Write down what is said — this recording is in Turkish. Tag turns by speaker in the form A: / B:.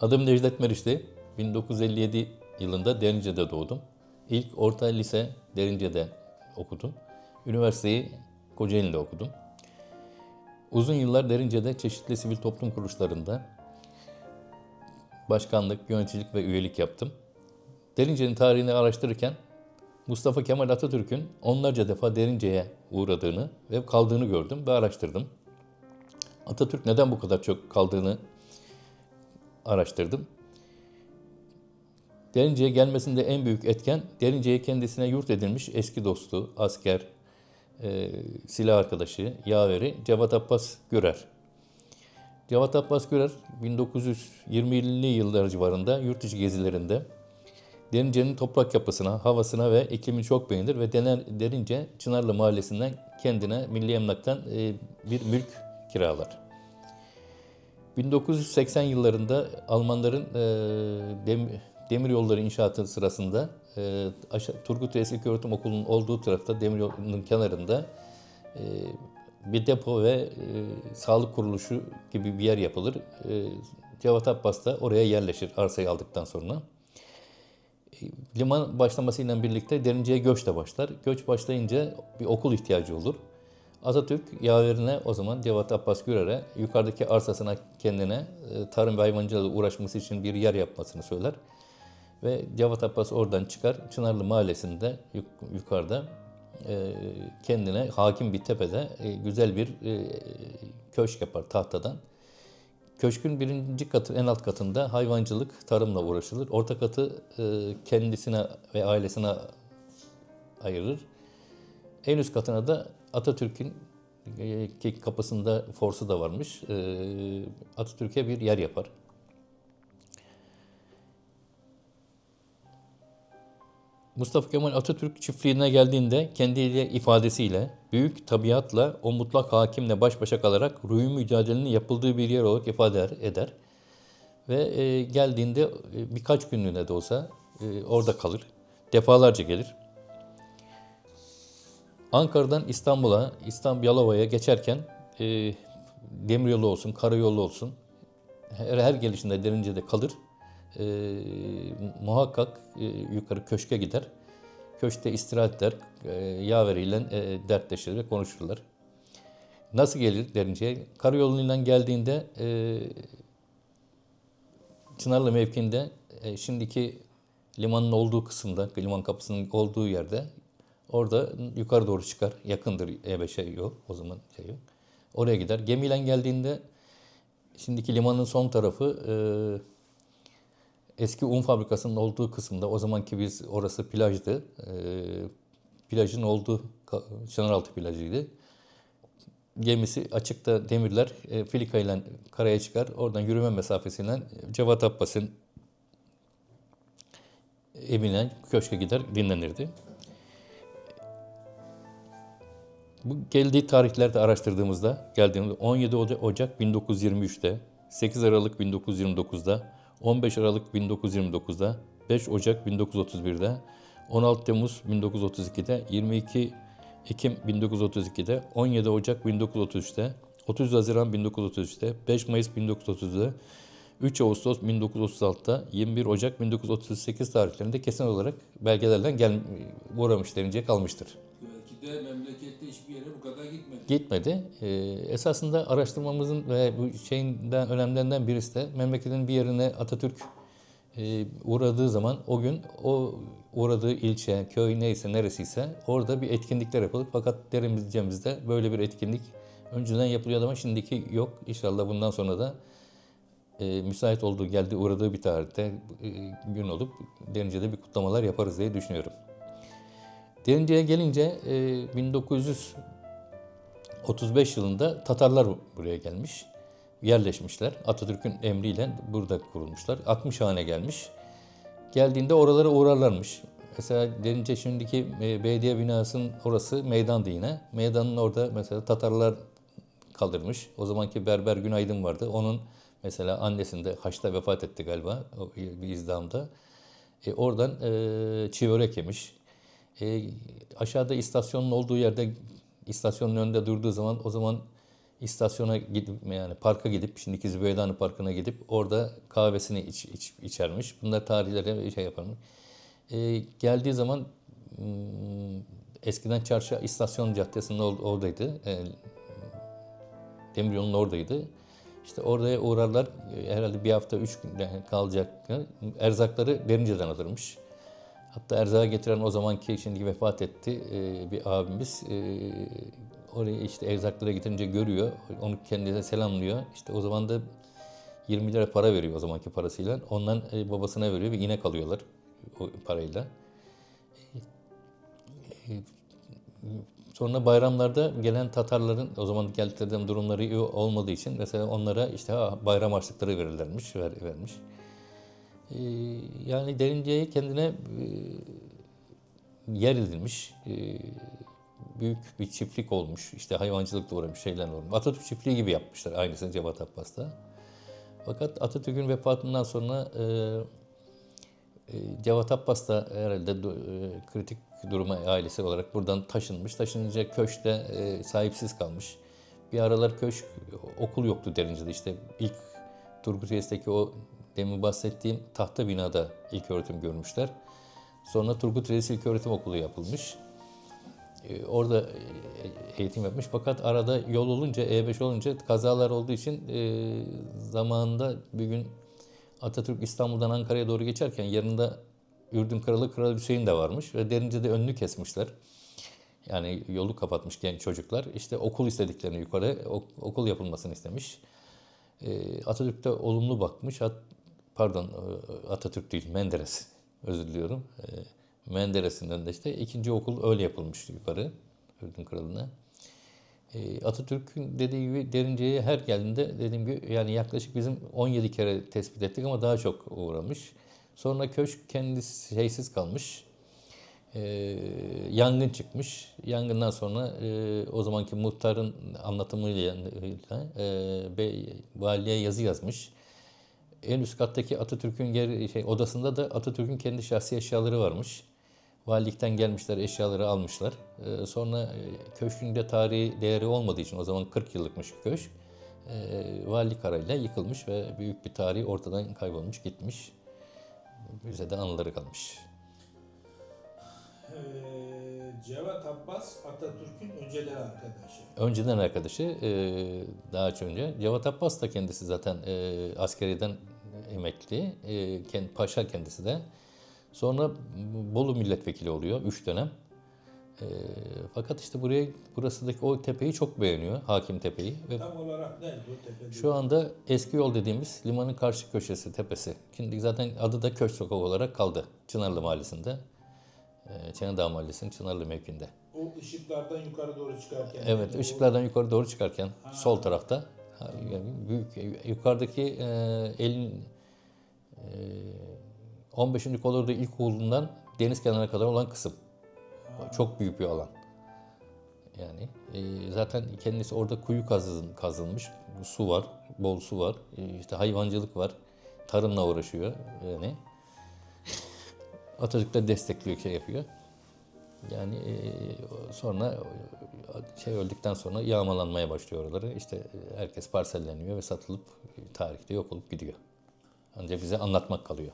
A: Adım Necdet Meriç'ti. 1957 yılında Derince'de doğdum. İlk orta lise Derince'de okudum. Üniversiteyi Kocaeli'de okudum. Uzun yıllar Derince'de çeşitli sivil toplum kuruluşlarında başkanlık, yöneticilik ve üyelik yaptım. Derince'nin tarihini araştırırken Mustafa Kemal Atatürk'ün onlarca defa Derince'ye uğradığını ve kaldığını gördüm ve araştırdım. Atatürk neden bu kadar çok kaldığını araştırdım. Derince'ye gelmesinde en büyük etken Derince'ye kendisine yurt edilmiş eski dostu, asker, e, silah arkadaşı, yaveri Cevat Abbas Gürer. Cevat Abbas Gürer 1920'li yıllar civarında yurt dışı gezilerinde Derince'nin toprak yapısına, havasına ve iklimini çok beğenir ve Derince Çınarlı Mahallesi'nden kendine Milli Emlak'tan e, bir mülk kiralar. 1980 yıllarında Almanların e, dem, demir yolları inşaatı sırasında e, aşağı, Turgut Reis İlköğretim Okulu'nun olduğu tarafta demir yolunun kenarında e, bir depo ve e, sağlık kuruluşu gibi bir yer yapılır. E, Cevat Abbas da oraya yerleşir arsayı aldıktan sonra. E, liman başlamasıyla birlikte Derince'ye göç de başlar. Göç başlayınca bir okul ihtiyacı olur. Atatürk yaverine o zaman Cevat Abbas Gürer'e yukarıdaki arsasına kendine e, tarım ve hayvancılıkla uğraşması için bir yer yapmasını söyler. Ve Cevat Abbas oradan çıkar. Çınarlı Mahallesi'nde yuk- yukarıda e, kendine hakim bir tepede e, güzel bir köşk yapar tahtadan. Köşkün birinci katı en alt katında hayvancılık, tarımla uğraşılır. Orta katı kendisine ve ailesine ayırır. En üst katına da Atatürk'ün e, ki kapısında forsu da varmış. E, Atatürk'e bir yer yapar. Mustafa Kemal Atatürk çiftliğine geldiğinde kendiyle ifadesiyle büyük tabiatla o mutlak hakimle baş başa kalarak ruhi mücadelenin yapıldığı bir yer olarak ifade eder. Ve e, geldiğinde birkaç günlüğüne de olsa orada kalır. Defalarca gelir. Ankara'dan İstanbul'a, İstanbul Yalova'ya geçerken e, demiryolu olsun, karayolu olsun her, her gelişinde Derince'de kalır. E, muhakkak e, yukarı köşke gider. Köşkte istirahat eder. E, yaveriyle e, dertleşir ve konuşurlar. Nasıl gelir Derince'ye? Karayoluyla geldiğinde e, Çınarlı mevkiinde e, şimdiki limanın olduğu kısımda, liman kapısının olduğu yerde orada yukarı doğru çıkar. Yakındır E5'e yol o zaman şey yok. Oraya gider. Gemiyle geldiğinde şimdiki limanın son tarafı e, eski un fabrikasının olduğu kısımda o zamanki biz orası plajdı. E, plajın olduğu Çınaraltı plajıydı. Gemisi açıkta demirler e, filika ile karaya çıkar. Oradan yürüme mesafesiyle Cevat Abbas'ın evine köşke gider dinlenirdi. Bu geldiği tarihlerde araştırdığımızda geldiğimizde 17 Oca- Ocak 1923'te, 8 Aralık 1929'da, 15 Aralık 1929'da, 5 Ocak 1931'de, 16 Temmuz 1932'de, 22 Ekim 1932'de, 17 Ocak 1933'te, 30 Haziran 1933'te, 5 Mayıs 1930'da, 3 Ağustos 1936'da, 21 Ocak 1938 tarihlerinde kesin olarak belgelerden gel uğramış denilecek kalmıştır.
B: Belki de memlekette hiçbir yere bu kadar gitmedi.
A: gitmedi. Ee, esasında araştırmamızın ve bu şeyinden önemlerinden birisi de memleketin bir yerine Atatürk e, uğradığı zaman o gün o uğradığı ilçe, köy neyse neresiyse orada bir etkinlikler yapılır. Fakat Derimizce'mizde böyle bir etkinlik önceden yapılıyordu ama şimdiki yok. İnşallah bundan sonra da e, müsait olduğu, geldiği, uğradığı bir tarihte e, gün olup Derince'de bir kutlamalar yaparız diye düşünüyorum. Derince'ye gelince e, 1900 35 yılında Tatarlar buraya gelmiş, yerleşmişler. Atatürk'ün emriyle burada kurulmuşlar. 60 hane gelmiş. Geldiğinde oralara uğrarlarmış. Mesela Derince şimdiki e, belediye binasının orası meydandı yine. Meydanın orada mesela Tatarlar kaldırmış. O zamanki Berber Günaydın vardı. Onun mesela annesinde Haç'ta vefat etti galiba bir izdamda. E, oradan e, çiğ börek yemiş. E, aşağıda istasyonun olduğu yerde istasyonun önünde durduğu zaman o zaman istasyona gidip yani parka gidip şimdiki Zübeydanı Parkı'na gidip orada kahvesini iç, iç- içermiş. Bunlar tarihlere şey yaparmış. Ee, geldiği zaman hmm, eskiden çarşı istasyon caddesinin or- oradaydı. Ee, Demiryolu'nun oradaydı. İşte oraya uğrarlar. e, Herhalde bir hafta, üç gün kalacak. Erzakları Derince'den alırmış. Hatta erzağı getiren o zamanki şimdi vefat etti e, bir abimiz. E, oraya işte erzakları getirince görüyor. Onu kendisine selamlıyor. İşte o zaman da 20 lira para veriyor o zamanki parasıyla. Ondan e, babasına veriyor ve inek alıyorlar o parayla. Sonra bayramlarda gelen Tatarların o zaman geldikleri durumları iyi olmadığı için mesela onlara işte bayram harçlıkları verirlermiş, ver, vermiş. Ee, yani Derince'ye kendine e, yer edilmiş. e, büyük bir çiftlik olmuş. İşte hayvancılıkla uğramış şeyler olmuş. Atatürk çiftliği gibi yapmışlar aynısını Cevat Abbas'ta. Fakat Atatürk'ün vefatından sonra e, e, Cevat Abbas da herhalde e, kritik duruma ailesi olarak buradan taşınmış. Taşınınca köşkte e, sahipsiz kalmış. Bir aralar köşk okul yoktu Derince'de. İşte ilk Turgut Reis'teki o demin bahsettiğim tahta binada ilk öğretim görmüşler. Sonra Turgut Reis İlköğretim Okulu yapılmış. E, Orada e, eğitim yapmış fakat arada yol olunca E5 olunca kazalar olduğu için e, zamanında bir gün Atatürk İstanbul'dan Ankara'ya doğru geçerken yanında Ürdün Kralı Kral Hüseyin de varmış ve Derince'de önünü kesmişler. Yani yolu kapatmış genç çocuklar. İşte okul istediklerini yukarı ok- okul yapılmasını istemiş. E, Atatürk de olumlu bakmış. Pardon e, Atatürk değil Menderes. Özür diliyorum. E, Menderes'in önünde işte ikinci okul öyle yapılmış yukarı Ürdün Kralı'na. E, Atatürk'ün dediği gibi Derince'ye her geldiğinde dediğim gibi yani yaklaşık bizim 17 kere tespit ettik ama daha çok uğramış. Sonra köşk kendisi şeysiz kalmış. E, yangın çıkmış. Yangından sonra e, o zamanki muhtarın anlatımıyla e, valiye yazı yazmış. En üst kattaki Atatürk'ün yer, şey, odasında da Atatürk'ün kendi şahsi eşyaları varmış. Valilikten gelmişler, eşyaları almışlar. Ee, sonra e, köşkün de tarihi değeri olmadığı için o zaman 40 yıllıkmış köşk. E, valilik kararıyla yıkılmış ve büyük bir tarih ortadan kaybolmuş, gitmiş. Bize de anıları kalmış.
C: Ee, Cevat Abbas Atatürk'ün önceden arkadaşı.
A: Önceden arkadaşı, e, daha önce. Cevat Abbas da kendisi zaten e, askeriyeden emekli. E, kend- paşa kendisi de. Sonra Bolu milletvekili oluyor 3 dönem. E, fakat işte buraya burasındaki o tepeyi çok beğeniyor, Hakim Tepe'yi. Ve
C: Tam olarak nerede o tepede?
A: şu anda eski yol dediğimiz limanın karşı köşesi, tepesi. Şimdi zaten adı da Köşk Sokak olarak kaldı. Çınarlı Mahallesi'nde. E, Çenedağ Mahallesi'nin Çınarlı mevkinde.
C: O ışıklardan yukarı doğru çıkarken.
A: Evet?
C: O-
A: ışıklardan yukarı doğru çıkarken sol tarafta ha, yani büyük yukarıdaki e, elin e, 15. kolordu ilkokulundan deniz kenarına kadar olan kısım. Çok büyük bir alan. Yani e, zaten kendisi orada kuyu kazın, kazılmış. Su var, bol su var. E, işte hayvancılık var. Tarımla uğraşıyor yani. Atatürk de destekliyor, şey yapıyor. Yani e, sonra şey öldükten sonra yağmalanmaya başlıyor oraları. İşte e, herkes parselleniyor ve satılıp e, tarihte yok olup gidiyor. Ancak bize anlatmak kalıyor.